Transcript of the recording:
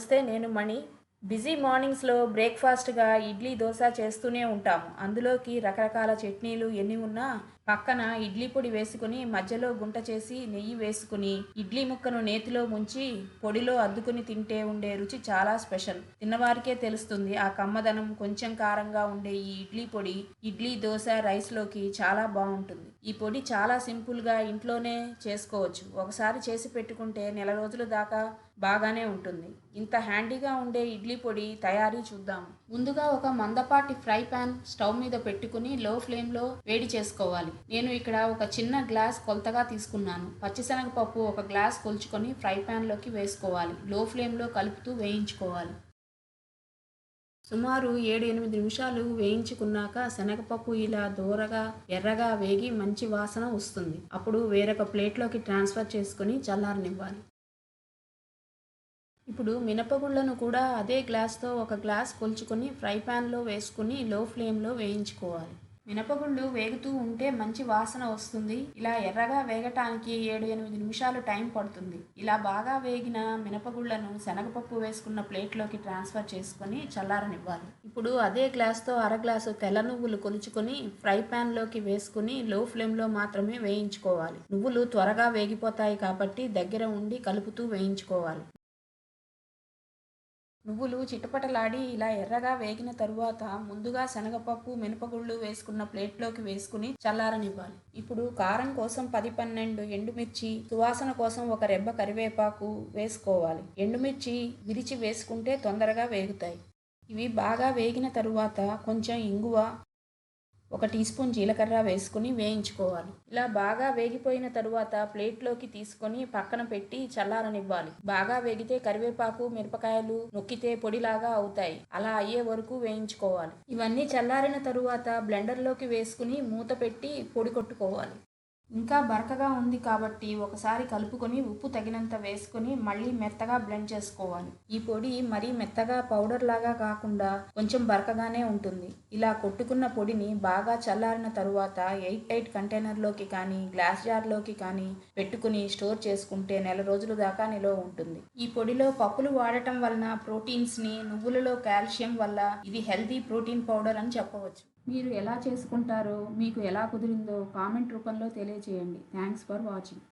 నమస్తే నేను మణి. బిజీ మార్నింగ్స్లో బ్రేక్ఫాస్ట్గా ఇడ్లీ దోశ చేస్తూనే ఉంటాము. అందులోకి రకరకాల చట్నీలు ఎన్ని ఉన్నా పక్కన ఇడ్లీ పొడి వేసుకుని మధ్యలో గుంట చేసి నెయ్యి వేసుకుని ఇడ్లీ ముక్కను నేతిలో ముంచి పొడిలో అద్దుకుని తింటే ఉండే రుచి చాలా స్పెషల్. తిన్నవారికే తెలుస్తుంది ఆ కమ్మదనం కొంచెం కారంగా ఉండే ఈ ఇడ్లీ పొడి ఇడ్లీ దోశ రైస్లోకి చాలా బాగుంటుంది. ఈ పొడి చాలా సింపుల్గా ఇంట్లోనే చేసుకోవచ్చు. ఒకసారి చేసి పెట్టుకుంటే నెల రోజుల దాకా బాగానే ఉంటుంది. ఇంత హ్యాండీగా ఉండే ఇడ్లీ పొడి తయారీ చూద్దాం. ముందుగా ఒక మందపాటి ఫ్రై పాన్ స్టవ్ మీద పెట్టుకుని లో ఫ్లేమ్లో వేడి చేసుకోవాలి. నేను ఇక్కడ ఒక చిన్న గ్లాస్ కొలతగా తీసుకున్నాను. పచ్చిశనగపప్పు ఒక గ్లాస్ కొలుచుకొని ఫ్రై పాన్లోకి వేసుకోవాలి. లో ఫ్లేమ్లో కలుపుతూ వేయించుకోవాలి. సుమారు ఏడు ఎనిమిది నిమిషాలు వేయించుకున్నాక శనగపప్పు ఇలా దూరగా ఎర్రగా వేగి మంచి వాసన వస్తుంది. అప్పుడు వేరొక ప్లేట్లోకి ట్రాన్స్ఫర్ చేసుకుని చల్లారనివ్వాలి. ఇప్పుడు మినపగుళ్ళను కూడా అదే గ్లాస్తో ఒక గ్లాస్ కొలుచుకొని ఫ్రై ప్యాన్లో వేసుకుని లో ఫ్లేమ్లో వేయించుకోవాలి. మినపగుళ్ళు వేగుతూ ఉంటే మంచి వాసన వస్తుంది. ఇలా ఎర్రగా వేగటానికి ఏడు ఎనిమిది నిమిషాలు టైం పడుతుంది. ఇలా బాగా వేగిన మినపగుళ్ళను శనగపప్పు వేసుకున్న ప్లేట్లోకి ట్రాన్స్ఫర్ చేసుకొని చల్లారనివ్వాలి. ఇప్పుడు అదే గ్లాస్తో అర గ్లాసు తెల్ల నువ్వులు కొలుచుకొని ఫ్రై ప్యాన్లోకి వేసుకుని లో ఫ్లేమ్లో మాత్రమే వేయించుకోవాలి. నువ్వులు త్వరగా వేగిపోతాయి కాబట్టి దగ్గర ఉండి కలుపుతూ వేయించుకోవాలి. నువ్వులు చిటపటలాడి ఇలా ఎర్రగా వేగిన తరువాత ముందుగా శనగపప్పు మినపగుళ్ళు వేసుకున్న ప్లేట్లోకి వేసుకుని చల్లారనివ్వాలి. ఇప్పుడు కారం కోసం పది పన్నెండు ఎండుమిర్చి సువాసన కోసం ఒక రెబ్బ కరివేపాకు వేసుకోవాలి. ఎండుమిర్చి విరిచి వేసుకుంటే తొందరగా వేగుతాయి. ఇవి బాగా వేగిన తరువాత కొంచెం ఇంగువ ఒక టీ స్పూన్ జీలకర్ర వేసుకుని వేయించుకోవాలి. ఇలా బాగా వేగిపోయిన తరువాత ప్లేట్లోకి తీసుకొని పక్కన పెట్టి చల్లారనివ్వాలి. బాగా వేగితే కరివేపాకు మిరపకాయలు నొక్కితే పొడిలాగా అవుతాయి. అలా అయ్యే వరకు వేయించుకోవాలి. ఇవన్నీ చల్లారిన తరువాత బ్లెండర్లోకి వేసుకుని మూత పెట్టి పొడి కొట్టుకోవాలి. ఇంకా బరకగా ఉంది కాబట్టి ఒకసారి కలుపుకొని ఉప్పు తగినంత వేసుకొని మళ్ళీ మెత్తగా బ్లెండ్ చేసుకోవాలి. ఈ పొడి మరీ మెత్తగా పౌడర్ లాగా కాకుండా కొంచెం బరకగానే ఉంటుంది. ఇలా కొట్టుకున్న పొడిని బాగా చల్లారిన తరువాత ఎయిట్ ఎయిట్ కంటైనర్లోకి కానీ గ్లాస్ జార్లోకి కానీ పెట్టుకుని స్టోర్ చేసుకుంటే నెల రోజుల దాకా నిల్వ ఉంటుంది. ఈ పొడిలో పప్పులు వాడటం వలన ప్రోటీన్స్ని నువ్వులలో కాల్షియం వల్ల ఇది హెల్దీ ప్రోటీన్ పౌడర్ అని చెప్పవచ్చు. మీరు ఎలా చేసుకుంటారో మీకు ఎలా కుదిరిందో కామెంట్ రూపంలో తెలియజేయండి థ్యాంక్స్ ఫర్ వాచింగ్